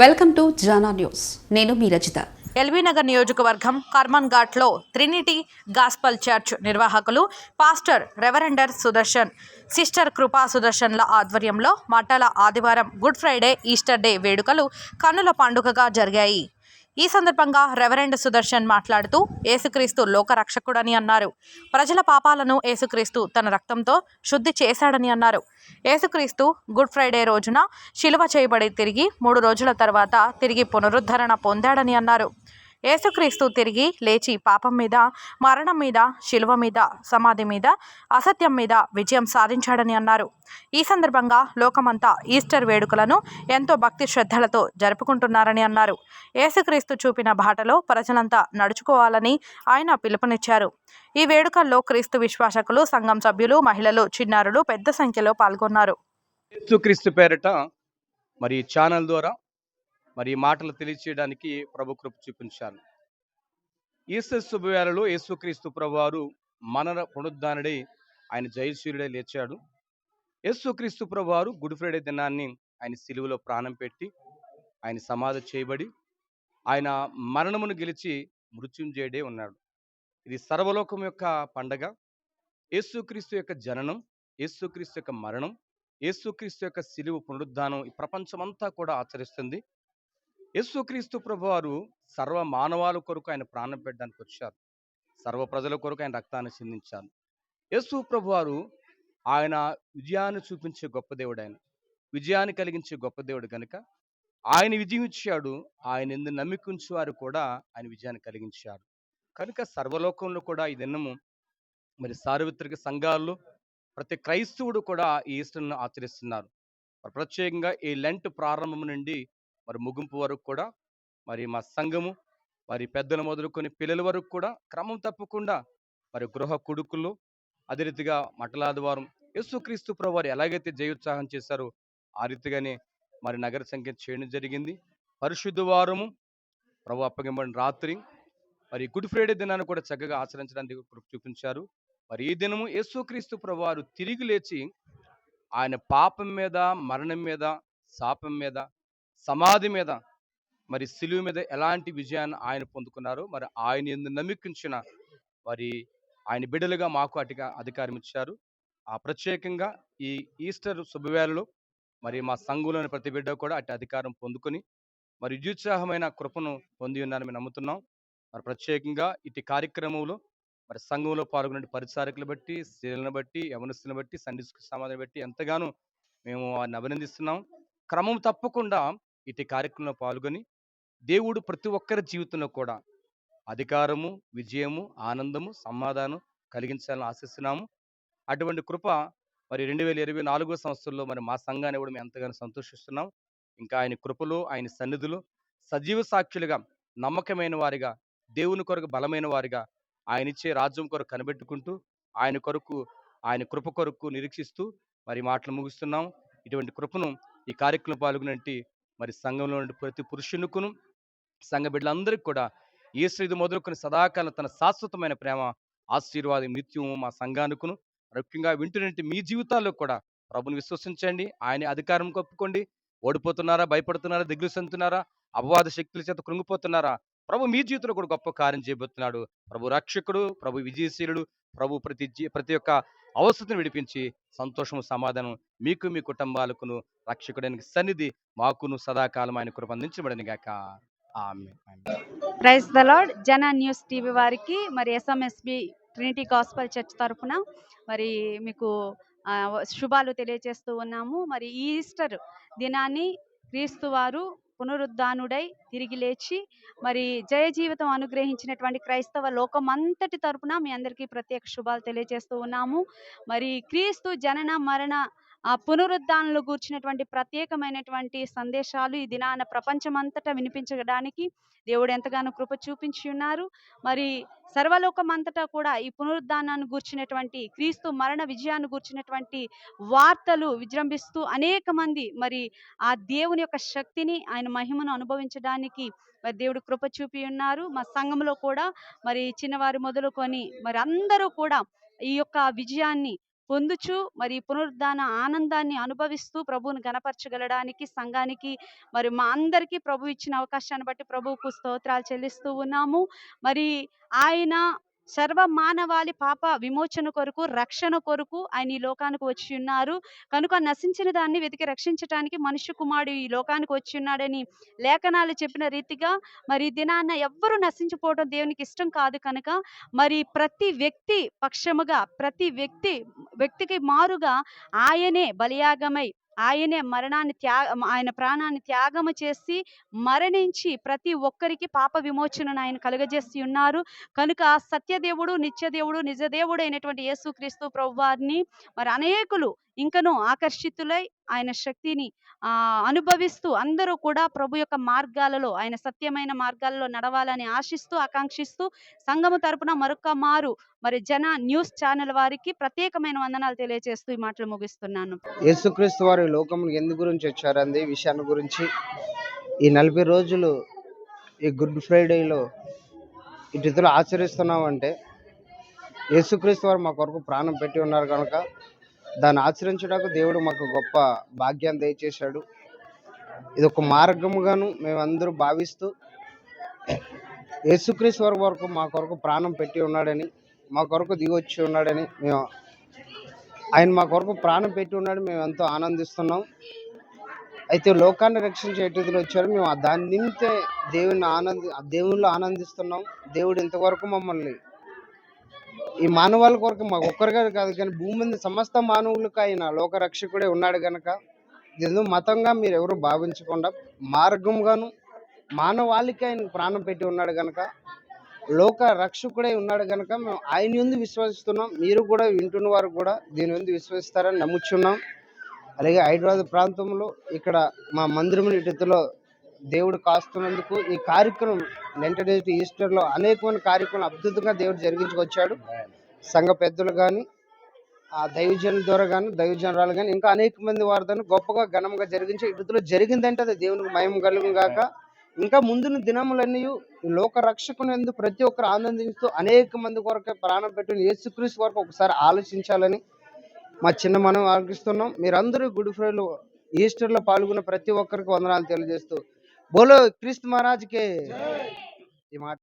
Welcome to Jana news. నేను మీ రచిత. ఎల్బీనగర్ నియోజకవర్గం కర్మన్ ఘాట్లో ట్రినిటీ గాస్పల్ చర్చ్ నిర్వాహకులు pastor reverend Sudarshan sister Krupa సుదర్శన్ల ఆధ్వర్యంలో మట్టల ఆదివారం గుడ్ ఫ్రైడే ఈస్టర్ డే వేడుకలు కన్నుల పండుగగా జరిగాయి. ఈ సందర్భంగా రెవరెండ్ సుదర్శన్ మాట్లాడుతూ ఏసుక్రీస్తు లోకరక్షకుడని అన్నారు. ప్రజల పాపాలను ఏసుక్రీస్తు తన రక్తంతో శుద్ధి చేశాడని అన్నారు. ఏసుక్రీస్తు గుడ్ ఫ్రైడే రోజున శిలువ చేయబడి తిరిగి మూడు రోజుల తర్వాత తిరిగి పునరుద్ధరణ పొందాడని అన్నారు. యేసుక్రీస్తు తిరిగి లేచి పాపం మీద మరణం మీద శిలువ మీద సమాధి మీద అసత్యం మీద విజయం సాధించాడని అన్నారు. ఈ సందర్భంగా లోకమంతా ఈస్టర్ వేడుకలను ఎంతో భక్తి శ్రద్ధలతో జరుపుకుంటున్నారని అన్నారు. యేసుక్రీస్తు చూపిన బాటలో ప్రజలంతా నడుచుకోవాలని ఆయన పిలుపునిచ్చారు. ఈ వేడుకల్లో క్రీస్తు విశ్వాసకులు సంఘం సభ్యులు మహిళలు చిన్నారులు పెద్ద సంఖ్యలో పాల్గొన్నారు. యేసుక్రీస్తు పేరిట మరి ఛానల్ ద్వారా మరి ఈ మాటలు తెలియచేయడానికి ప్రభు కృప చూపించాను. ఈస్టర్ శుభవేళలో యేసుక్రీస్తు ప్రభువారు మన పునరుద్ధానుడై ఆయన జయశీలుడై లేచాడు. యేసుక్రీస్తు ప్రభువారు గుడ్ ఫ్రైడే దినాన్ని ఆయన సిలువలో ప్రాణం పెట్టి ఆయన సమాధి చేయబడి ఆయన మరణమును గెలిచి మృత్యుంజయుడే ఉన్నాడు. ఇది సర్వలోకం యొక్క పండగ. యేసుక్రీస్తు యొక్క జననం యేసుక్రీస్తు యొక్క మరణం యేసుక్రీస్తు యొక్క సిలువు పునరుద్ధానం ఈ ప్రపంచమంతా కూడా ఆచరిస్తుంది. యేసుక్రీస్తు ప్రభువారు సర్వ మానవాల కొరకు ఆయన ప్రాణం పెట్టడానికి వచ్చారు. సర్వ ప్రజల కొరకు ఆయన రక్తాన్ని చిందించారు. యేసు ప్రభువారు ఆయన విజయాన్ని చూపించే గొప్ప దేవుడు ఆయన విజయాన్ని కలిగించే గొప్ప దేవుడు కనుక ఆయన విజయం ఇచ్చాడు ఆయన ఎందు నమ్మికుంచే వారు కూడా ఆయన విజయాన్ని కలిగించాడు కనుక సర్వలోకంలో కూడా ఈ దినము మరి సార్వత్రిక సంఘాల్లో ప్రతి క్రైస్తవుడు కూడా ఈ ఈస్టర్ను ఆచరిస్తున్నారు. ప్రత్యేకంగా ఈ లెంట్ ప్రారంభం నుండి మరి ముగింపు వరకు కూడా మరి మా సంఘము మరి పెద్దలు మొదలుకొని పిల్లల వరకు కూడా క్రమం తప్పకుండా మరి గృహ కొడుకులు అదే రీతిగా మటలాదివారం యేసుక్రీస్తు ప్రభు ఎలాగైతే జయోత్సాహం చేశారో ఆ రీతిగానే మరి నగర సంఖ్య చేయడం జరిగింది. పరిశుద్ధ వారము ప్రభు అప్పగింపడిన రాత్రి మరి గుడ్ ఫ్రైడే దినాన్ని కూడా చక్కగా ఆచరించడానికి చూపించారు. మరి ఈ దినము యేసుక్రీస్తు ప్రభు వారు తిరిగి లేచి ఆయన పాపం మీద మరణం మీద శాపం మీద సమాధి మీద మరి సిలువు మీద ఎలాంటి విజయాన్ని ఆయన పొందుకున్నారో మరి ఆయన ఎందు నమ్మికించిన మరి ఆయన బిడ్డలుగా మాకు అటుగా అధికారం ఇచ్చారు. ఆ ప్రత్యేకంగా ఈ ఈస్టర్ శుభవేళలో మరి మా సంఘంలోని ప్రతి బిడ్డ కూడా అటు అధికారం పొందుకొని మరి విద్యుత్సాహమైన కృపను పొంది ఉన్నారని మేము నమ్ముతున్నాం. మరి ప్రత్యేకంగా ఇటు కార్యక్రమంలో మరి సంఘంలో పాల్గొనే పరిచారకులు బట్టి స్త్రీలను బట్టి యవనస్తులను బట్టి సండే సమాధిని బట్టి ఎంతగానో మేము వారిని అభినందిస్తున్నాం. క్రమం తప్పకుండా ఇటు కార్యక్రమంలో పాల్గొని దేవుడు ప్రతి ఒక్కరి జీవితంలో కూడా అధికారము విజయము ఆనందము సమాధానం కలిగించాలని ఆశిస్తున్నాము. అటువంటి కృప మరి రెండు వేల ఇరవై నాలుగో సంవత్సరంలో మరి మా సంఘాన్ని కూడా మేము ఎంతగానో సంతోషిస్తున్నాం. ఇంకా ఆయన కృపలో ఆయన సన్నిధులు సజీవ సాక్షులుగా నమ్మకమైన వారిగా దేవుని కొరకు బలమైన వారిగా ఆయన ఇచ్చే రాజ్యం కొరకు కనిపెట్టుకుంటూ ఆయన కొరకు ఆయన కృప కొరకు నిరీక్షిస్తూ మరి మాటలు ముగిస్తున్నాం. ఇటువంటి కృపను ఈ కార్యక్రమం పాల్గొనంటి మరి సంఘంలో ప్రతి పురుషునికును సంఘ బిడ్డలందరికీ కూడా ఈ శ్రీది మొదలుకొని సదాకాలం తన శాశ్వతమైన ప్రేమ ఆశీర్వాదం నిత్యము మా సంఘానుకును ముఖ్యంగా వింటున్నట్టు మీ జీవితాల్లో కూడా ప్రభుని విశ్వసించండి. ఆయన అధికారం కప్పుకోండి. ఓడిపోతున్నారా? భయపడుతున్నారా? దిగులు చెందుతున్నారా? అపవాద శక్తుల చేత కృంగిపోతున్నారా? ప్రభు మీ జీవితంలో కూడా గొప్ప కార్యం చేయబోతున్నాడు. ప్రభు రక్షకుడు ప్రభు విజయశీలుడు ప్రభు ప్రతి జీ- ప్రతి ఒక్క అవసరతను విడిపించి సంతోషము సమాధానం మీకు మీ కుటుంబాలకును రక్షకుడానికి సన్నిధి మాకును సదాకాలం ఆయన కృప అందించబడని గాక. Praise the Lord. Jana news TV వారికి మరి ఎస్ఎంఎస్బి ట్రినిటీ గాస్పల్ చర్చ్ తరఫున మరి మీకు శుభాలు తెలియజేస్తూ ఉన్నాము. మరి ఈ ఈస్టర్ దినాన్ని క్రీస్తు వారు పునరుద్ధానుడై తిరిగి లేచి మరి జయ జీవితం అనుగ్రహించినటువంటి క్రైస్తవ లోకం అంతటి తరపున మీ అందరికీ ప్రత్యేక శుభాలు తెలియజేస్తూ ఉన్నాము. మరి క్రీస్తు జనన మరణ ఆ పునరుద్ధానంలో కూర్చున్నటువంటి ప్రత్యేకమైనటువంటి సందేశాలు ఈ దినాన ప్రపంచమంతటా వినిపించడానికి దేవుడు ఎంతగానో కృప చూపించి ఉన్నారు. మరి సర్వలోకం అంతటా కూడా ఈ పునరుద్ధానాన్ని గూర్చినటువంటి క్రీస్తు మరణ విజయాన్ని గూర్చినటువంటి వార్తలు విజృంభిస్తూ అనేక మంది మరి ఆ దేవుని యొక్క శక్తిని ఆయన మహిమను అనుభవించడానికి మరి దేవుడు కృప చూపి ఉన్నారు. మా సంఘంలో కూడా మరి చిన్నవారు మొదలుకొని మరి అందరూ కూడా ఈ యొక్క విజయాన్ని పొందుచు మరి పునరుద్ధాన ఆనందాన్ని అనుభవిస్తూ ప్రభువును గణపరచగలడానికి సంఘానికి మరి మా అందరికీ ప్రభు ఇచ్చిన అవకాశాన్ని బట్టి ప్రభువుకు స్తోత్రాలు చెల్లిస్తూ ఉన్నాము. మరి ఆయన సర్వ మానవాళి పాప విమోచన కొరకు రక్షణ కొరకు ఆయన ఈ లోకానికి వచ్చి ఉన్నారు. కనుక నశించిన దాన్ని వెతికి రక్షించటానికి మనుష్య కుమారుడు ఈ లోకానికి వచ్చి ఉన్నాడని లేఖనాలు చెప్పిన రీతిగా మరి దినాన్న ఎవ్వరూ నశించిపోవడం దేవునికి ఇష్టం కాదు కనుక మరి ప్రతి వ్యక్తి పక్షముగా ప్రతి వ్యక్తి వ్యక్తికి మారుగా ఆయనే బలియాగమై ఆయనే మరణాన్ని త్యాగ ఆయన ప్రాణాన్ని త్యాగము చేసి మరణించి ప్రతి ఒక్కరికి పాప విమోచనను ఆయన కలుగజేసి ఉన్నారు. కనుక సత్యదేవుడు నిత్యదేవుడు నిజదేవుడు అయినటువంటి యేసుక్రీస్తు ప్రభువారిని మరి అనేకులు ఇంకనూ ఆకర్షితులై ఆయన శక్తిని ఆ అనుభవిస్తూ అందరూ కూడా ప్రభు యొక్క మార్గాలలో ఆయన సత్యమైన మార్గాలలో నడవాలని ఆశిస్తూ ఆకాంక్షిస్తూ సంఘము తరపున మరొక మారు మరి జన న్యూస్ ఛానల్ వారికి ప్రత్యేకమైన వందనాలు తెలియజేస్తూ ఈ మాటలు ముగిస్తున్నాను. యేసుక్రీస్తు వారు ఈ ఎందు గురించి వచ్చారండి? ఈ విషయాన్ని గురించి ఈ నలభై రోజులు ఈ గుడ్ ఫ్రైడేలో ఇటు ఆచరిస్తున్నామంటే యేసుక్రీస్తు వారు మా కొరకు ప్రాణం పెట్టి ఉన్నారు కనుక దాన్ని ఆచరించడానికి దేవుడు మాకు గొప్ప భాగ్యాన్ని దయచేశాడు. ఇది ఒక మార్గముగాను మేమందరూ భావిస్తూ యేసుక్రీస్తు వారి వరకు మా కొరకు ప్రాణం పెట్టి ఉన్నాడని మా కొరకు దిగొచ్చి ఉన్నాడని మేము ఆయన మా కొరకు ప్రాణం పెట్టి ఉన్నాడు మేము ఎంతో ఆనందిస్తున్నాం. అయితే లోకాన్ని రక్షించే ఎటుదిలో వచ్చారు మేము దాన్ని దాని నిమిత్తే దేవుని ఆనంది ఆ దేవుళ్ళు ఆనందిస్తున్నాం. దేవుడు ఇంతవరకు మమ్మల్ని ఈ మానవాళి కొరకు మాకు ఒక్కరిగా కాదు కానీ భూమి మీద సమస్త మానవులకు ఆయన లోక రక్షకుడే ఉన్నాడు గనక ఇది మతంగా మీరు ఎవరు భావించకుండా మార్గంగాను మానవాళికి ఆయన ప్రాణం పెట్టి ఉన్నాడు గనక లోక రక్షకుడే ఉన్నాడు గనక మేము ఆయన ఎందు విశ్వసిస్తున్నాం మీరు కూడా వింటున్న వారు కూడా దీని ఎందు విశ్వసిస్తారని నమ్ముచున్నాం. అలాగే హైదరాబాద్ ప్రాంతంలో ఇక్కడ మా మందిరం ఇటులో దేవుడు కాస్తున్నందుకు ఈ కార్యక్రమం వెంటనే ఈస్టర్లో అనేకమైన కార్యక్రమం అద్భుతంగా దేవుడు జరిగించుకొచ్చాడు. సంఘ పెద్దలు కానీ ఆ దైవజనుల ద్వారా కానీ దైవజనరాలు కానీ ఇంకా అనేక మంది వారితో గొప్పగా ఘనంగా జరిగించి ఇటులో జరిగిందంటే అది దేవునికి మయం కలుగు గాక. ఇంకా ముందున్న దినములన్నీ లోక రక్షకునందు ప్రతి ఒక్కరు ఆనందిస్తూ అనేక మంది కొరకే ప్రాణం పెట్టిన యేసుక్రీస్తు వరకు ఒకసారి ఆలోచించాలని మా చిన్న మనం ఆలోచిస్తున్నాం మీరందరూ గుడ్ ఫ్రైడేలో ఈస్టర్లో పాల్గొన్న ప్రతి ఒక్కరికి వందనాలు తెలియజేస్తూ బోలో క్రీస్తు మహారాజ్కే ఈ మాట